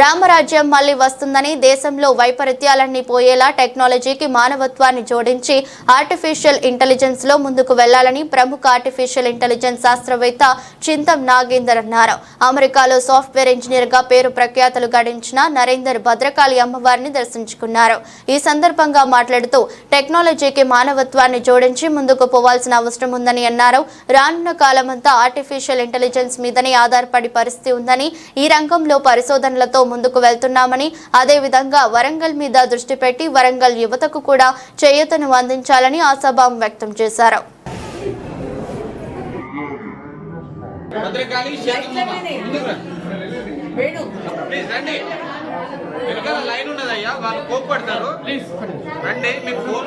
రామరాజ్యం మళ్ళీ వస్తుందని దేశంలో వైపరీత్యాలన్నీ పోయేలా టెక్నాలజీకి మానవత్వాన్ని జోడించి ఆర్టిఫిషియల్ ఇంటెలిజెన్స్లో ముందుకు వెళ్ళాలని ప్రముఖ ఆర్టిఫిషియల్ ఇంటెలిజెన్స్ శాస్త్రవేత్త చింతం నాగేందర్ అన్నారు. అమెరికాలో సాఫ్ట్వేర్ ఇంజనీర్గా పేరు ప్రఖ్యాతలు గడించిన నరేందర్ భద్రకాళి అమ్మవారిని దర్శించుకున్నారు. ఈ సందర్భంగా మాట్లాడుతూ టెక్నాలజీకి మానవత్వాన్ని జోడించి ముందుకు పోవాల్సిన అవసరం ఉందని అన్నారు. రానున్న కాలమంతా ఆర్టిఫిషియల్ ఇంటెలిజెన్స్ మీదనే ఆధారపడి పరిస్థితి ఉందని ఈ రంగంలో పరిశోధనలతో ముందుకు వెళ్తున్నామని అదేవిధంగా వరంగల్ మీద దృష్టి పెట్టి వరంగల్ యువతకు కూడా చేయూతను అందించాలని ఆశాభావం వ్యక్తం చేశారు. వెనకాల లైన్ ఉన్నదయ్యా వాళ్ళు కోప్పడతారు రండి మీకు ఫోన్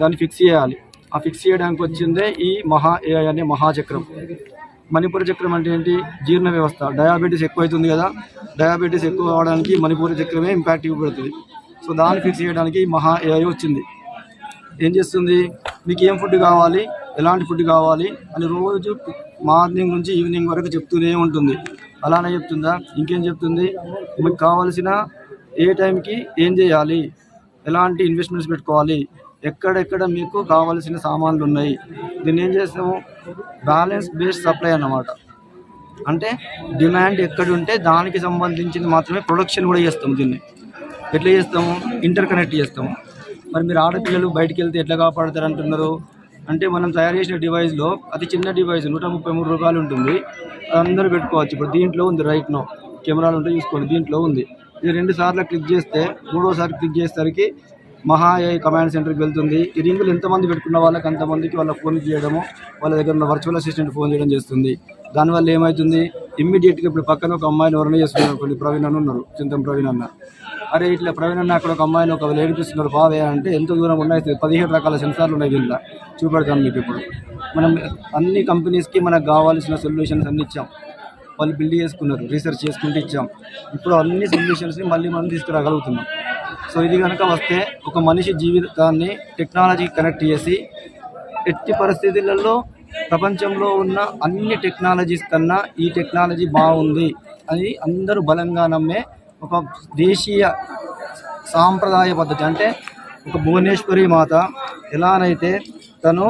దాన్ని ఫిక్స్ చేయాలి. ఆ ఫిక్స్ చేయడానికి వచ్చిందే ఈ మహా ఏఐ అనే మహాచక్రం. మణిపూరి చక్రం అంటే ఏంటి? జీర్ణ వ్యవస్థ. డయాబెటీస్ ఎక్కువ అవుతుంది కదా డయాబెటీస్ ఎక్కువ అవడానికి మణిపూరి చక్రమే ఇంపాక్ట్ ఇవ్వబడుతుంది. సో దాన్ని ఫిక్స్ చేయడానికి మహా ఏఐ వచ్చింది. ఏం చేస్తుంది? మీకు ఏం ఫుడ్ కావాలి? ఎలాంటి ఫుడ్ కావాలి? అని రోజు మార్నింగ్ నుంచి ఈవినింగ్ వరకు చెప్తూనే ఉంటుంది. అలానే చెప్తుందా? ఇంకేం చెప్తుంది? మీకు కావాల్సిన ఏ టైంకి ఏం చేయాలి? ఎలాంటి ఇన్వెస్ట్మెంట్స్ పెట్టుకోవాలి? ఎక్కడెక్కడ మీకు కావాల్సిన సామాన్లు ఉన్నాయి దీన్ని ఏం చేస్తాము? బ్యాలెన్స్ బేస్డ్ సప్లై అన్నమాట. అంటే డిమాండ్ ఎక్కడ ఉంటే దానికి సంబంధించింది మాత్రమే ప్రొడక్షన్ కూడా చేస్తాము దీన్ని. ఎట్లా చేస్తాము? ఇంటర్ కనెక్ట్ చేస్తాము. మరి మీరు ఆడపిల్లలు బయటికి వెళ్తే ఎట్లా కాపాడతారు అంటున్నారు? అంటే మనం తయారు చేసిన డివైస్లో అతి చిన్న డివైస్ నూట ముప్పై మూడు రూపాయలు ఉంటుంది. అది అందరూ పెట్టుకోవచ్చు. ఇప్పుడు దీంట్లో ఉంది రైట్ నో కెమెరాలు ఉంటే చూసుకోండి. దీంట్లో ఉంది. ఇది రెండు సార్లు క్లిక్ చేస్తే మూడోసారి క్లిక్ చేసేసరికి మహా ఏఐ కమాండ్ సెంటర్కి వెళ్తుంది. ఈ రింగులు ఎంతమంది పెట్టుకున్న వాళ్ళకి అంతమందికి వాళ్ళ ఫోన్ చేయడము వాళ్ళ దగ్గర ఉన్న వర్చువల్ అసిస్టెంట్ ఫోన్ చేయడం చేస్తుంది. దానివల్ల ఏమవుతుంది ఇమ్మీడియట్గా ఇప్పుడు పక్కన ఒక అమ్మాయిని ఎవరైనా చేస్తున్నారు కొన్ని ప్రవీణ్ అని ఉన్నారు చింతం ప్రవీణ్ అన్న. అరే ఇట్లా ప్రవీణ్ అన్న అక్కడ ఒక అమ్మాయిని ఒక ఏడిపిస్తున్నారు పావే అంటే ఎంత దూరం ఉన్నాయి పదిహేడు రకాల సెన్సార్లు ఉన్నాయి దీంట్లో చూపెడతాను మీకు ఇప్పుడు. మనం అన్ని కంపెనీస్కి మనకు కావాల్సిన సొల్యూషన్స్ అన్ని ఇచ్చాం. వాళ్ళు బిల్డ్ చేసుకున్నారు రీసెర్చ్ చేసుకుంటూ ఇచ్చాం. ఇప్పుడు అన్ని సొల్యూషన్స్ని మళ్ళీ మనం తీసుకురాగలుగుతున్నాం. సో ఇది కనుక వస్తే ఒక మనిషి జీవితాన్ని టెక్నాలజీ కనెక్ట్ చేసి ఎట్టి పరిస్థితులలో ప్రపంచంలో ఉన్న అన్ని టెక్నాలజీస్ కన్నా ఈ టెక్నాలజీ బాగుంది అని అందరూ బలంగా నమ్మే ఒక దేశీయ సాంప్రదాయ పద్ధతి. అంటే ఒక భువనేశ్వరి మాత ఎలానైతే తను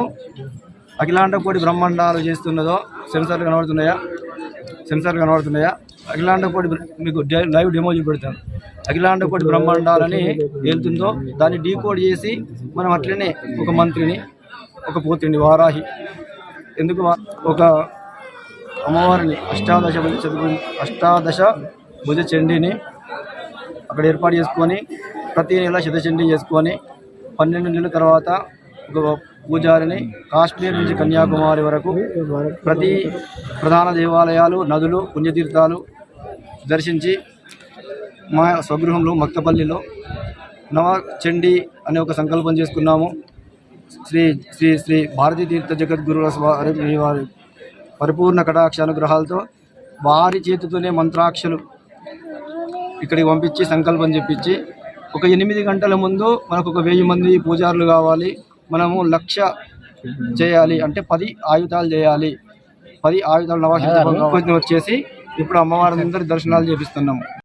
అఖిలాండ కోటి బ్రహ్మాండాలు చేస్తున్నదో సెన్సార్లు కనబడుతున్నాయా? సెన్సార్లు కనబడుతున్నాయా? అఖిలాండ కోటి మీకు లైవ్ డెమో చూపెడతాను. అఖిలాండ కోటి బ్రహ్మాండాలని వెళ్తుందో దాన్ని డీకోడ్ చేసి మనం అట్లనే ఒక మంత్రిని ఒక పోతిని వారాహి ఎందుకు ఒక అమ్మవారిని అష్టాదశ భుజ చతుర్ అష్టాదశ భుజ చండీని అక్కడ ఏర్పాటు చేసుకొని ప్రతి నెల శతచండీ చేసుకొని పన్నెండు నెలల తర్వాత ఒక పూజారిని కాశ్మీర్ నుంచి కన్యాకుమారి వరకు ప్రతి ప్రధాన దేవాలయాలు నదులు పుణ్యతీర్థాలు దర్శించి మా స్వగృహంలో మక్తపల్లిలో నవ చండి అనే ఒక సంకల్పం చేసుకున్నాము. శ్రీ శ్రీ శ్రీ భారతీ తీర్థ జగద్గురుల వారి వారి పరిపూర్ణ కటాక్ష అనుగ్రహాలతో వారి చేతితోనే మంత్రాక్షలు ఇక్కడికి పంపించి సంకల్పం చెప్పించి ఒక ఎనిమిది గంటల ముందు మనకు ఒక వెయ్యి మంది పూజారులు కావాలి. మనము లక్ష చేయాలి అంటే పది ఆయుధాలు చేయాలి. పది ఆయుధాలు నవాసి వచ్చేసి ఇప్పుడు అమ్మవారి అందరి దర్శనాలు చేపిస్తున్నాము.